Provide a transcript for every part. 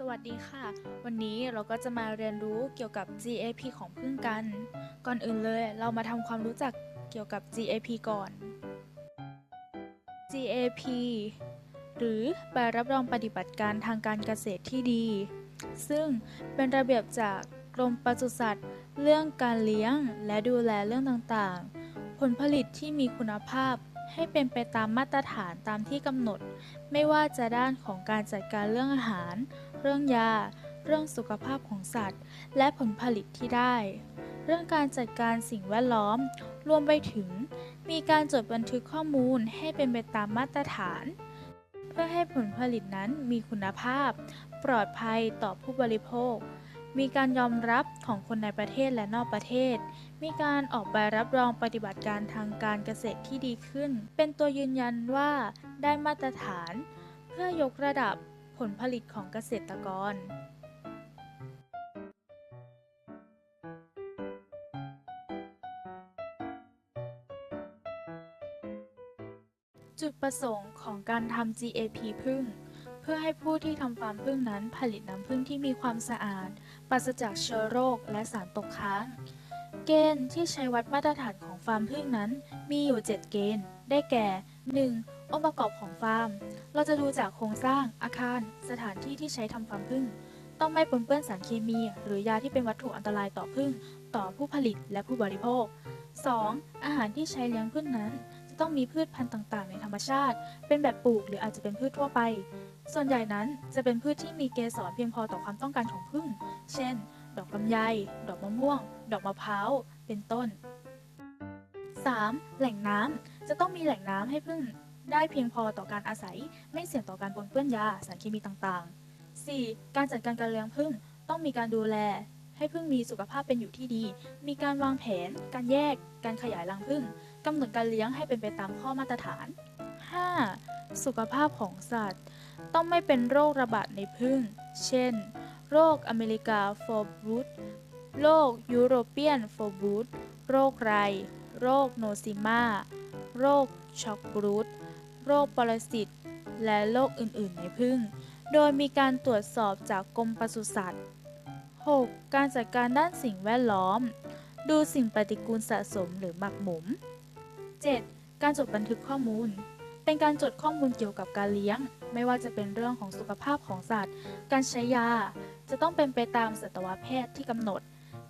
สวัสดีค่ะ วันนี้เราก็จะมาเรียนรู้เกี่ยวกับ GAP ของพึ่งกัน ก่อนอื่นเลยเรามาทำความรู้จักเกี่ยวกับ GAP ก่อน GAP หรือใบรับรองปฏิบัติการทางการเกษตรที่ดี ซึ่งเป็นระเบียบจากกรมปศุสัตว์ เรื่องการเลี้ยงและดูแลเรื่องต่างๆ ผลผลิตที่มีคุณภาพให้เป็นไปตามมาตรฐานตามที่กำหนด ไม่ว่าจะด้านของการจัดการเรื่องอาหาร เรื่องยา เรื่องสุขภาพของสัตว์ และผลผลิตที่ได้ เรื่องการจัดการสิ่งแวดล้อม รวมไปถึง มีการจดบันทึกข้อมูลให้เป็นไปตามมาตรฐาน เพื่อให้ผลผลิตนั้นมีคุณภาพ ปลอดภัยต่อผู้บริโภค มีการยอมรับของคนในประเทศและนอกประเทศ มีการออกใบรับรองปฏิบัติการทางการเกษตรที่ดีขึ้น เป็นตัวยืนยันว่าได้มาตรฐาน เพื่อยกระดับ ผลผลิตของเกษตรกรจุดประสงค์ของการทำ GAP พึ่ง เพื่อให้ผู้ที่ทำฟาร์มพึ่งนั้นผลิตน้ำพึ่งที่มีความสะอาด ปราศจากเชื้อโรคและสารตกค้าง เกณฑ์ที่ใช้วัดมาตรฐานของฟาร์มพึ่งนั้นมีอยู่ 7 เกณฑ์ ได้แก่ 1. องค์ประกอบของฟาร์ม เราจะดูจากโครงสร้าง อาคาร สถานที่ที่ใช้ทำฟาร์มพึ่ง ต้องไม่ปนเปื้อนสารเคมี หรือยาที่เป็นวัตถุอันตรายต่อพึ่ง ต่อผู้ผลิตและผู้บริโภค 2. อาหารที่ใช้เลี้ยงพึ่งนั้น จะต้องมีพืชพันธุ์ต่างๆ ในธรรมชาติ เป็นแบบปลูกหรืออาจจะเป็นพืชทั่วไป ส่วนใหญ่นั้นจะเป็นพืชที่มีเกสรเพียงพอต่อความต้องการของพึ่ง เช่น ดอกลำไย ดอกมะม่วง ดอกมะพร้าว เป็นต้น 3. แหล่งน้ำ จะต้องมีแหล่งน้ำให้พึ่งได้เพียงพอต่อการอาศัย ไม่เสี่ยงต่อการปนเปื้อนยาสารเคมีต่างๆ 4. การจัดการการเลี้ยงพึ่งต้องมีการดูแล ให้พึ่งมีสุขภาพเป็นอยู่ที่ดี มีการวางแผน การแยก การขยายรังพึ่งกำหนดการเลี้ยงให้เป็นไปตามข้อมาตรฐาน 5. สุขภาพของสัตว์ ต้องไม่เป็นโรคระบาดในพึ่ง เช่น โรคอเมริกาโฟบรูดโรคยุโรเปียนโฟบรูดโรคไร โรคโนซิมา โรคช็อกบรูดโรคปรสิต และโรคอื่น ๆ ในพึ่ง โดยมีการตรวจสอบจากกรมปศุสัตว์ 6. การจัดการด้านสิ่งแวดล้อม ดูสิ่งปฏิกูลสะสมหรือหมักหมม 7. การจดบันทึกข้อมูล เป็นการจดข้อมูลเกี่ยวกับการเลี้ยง ไม่ว่าจะเป็นเรื่องของสุขภาพของสัตว์ การใช้ยา จะต้องเป็นไปตามสัตวแพทย์ที่กำหนด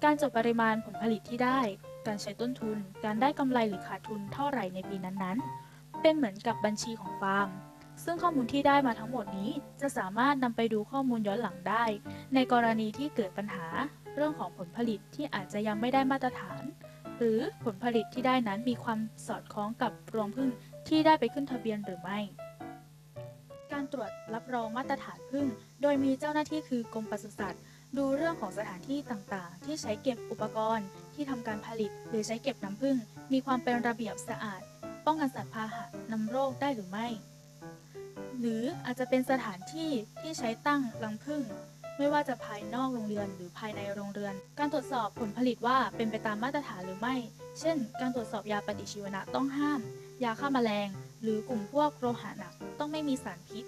การจดปริมาณผลผลิตที่ได้ การใช้ต้นทุน การได้กำไรหรือขาดทุนเท่าไหร่ในปีนั้นๆ เป็นเหมือนกับบัญชีของฟาร์ม ซึ่งข้อมูลที่ได้มาทั้งหมดนี้ จะสามารถนำไปดูข้อมูลย้อนหลังได้ ในกรณีที่เกิดปัญหา เรื่องของผลผลิตที่อาจจะยังไม่ได้มาตรฐาน หรือผลผลิตที่ได้นั้นมีความสอดคล้องกับรวงพึ่งที่ได้ไปขึ้นทะเบียนหรือไม่ การตรวจรับรองมาตรฐานพึ่ง โดยมีเจ้าหน้าที่คือกรมปศุสัตว์ ดูเรื่องของสถานที่ต่างๆ ที่ใช้เก็บอุปกรณ์ที่ทำการผลิต หรือใช้เก็บน้ำผึ้งมีความเป็นระเบียบสะอาด ป้องกันสัตว์พาหะนำโรคได้หรือไม่ หรืออาจจะเป็นสถานที่ที่ใช้ตั้งรังผึ้งไม่ว่าจะภายนอกโรงเรือนหรือภายในโรงเรือน การตรวจสอบผลผลิตว่าเป็นไปตามมาตรฐานหรือไม่ เช่น การตรวจสอบยาปฏิชีวนะต้องห้าม ยาฆ่าแมลง หรือกลุ่มพวกโลหะหนักต้องไม่มีสารพิษ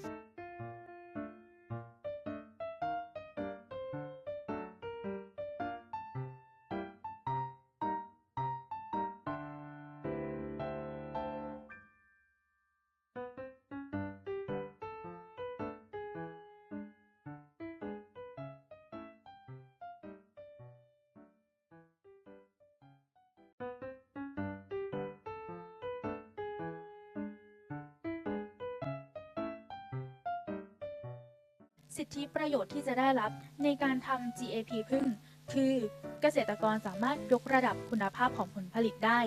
สิทธิประโยชน์ที่จะได้รับในการทำ GAP พึ่ง คือเกษตรกรสามารถยกระดับคุณภาพของผลผลิตได้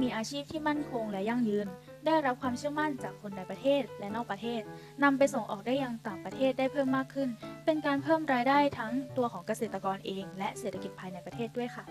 มีอาชีพที่มั่นคงและยั่งยืน ได้รับความเชื่อมั่นจากคนในประเทศและนอกประเทศนำไปส่งออกได้ยังต่างประเทศได้เพิ่มมากขึ้น เป็นการเพิ่มรายได้ทั้งตัวของเกษตรกรเอง และเศรษฐกิจภายในประเทศด้วยค่ะ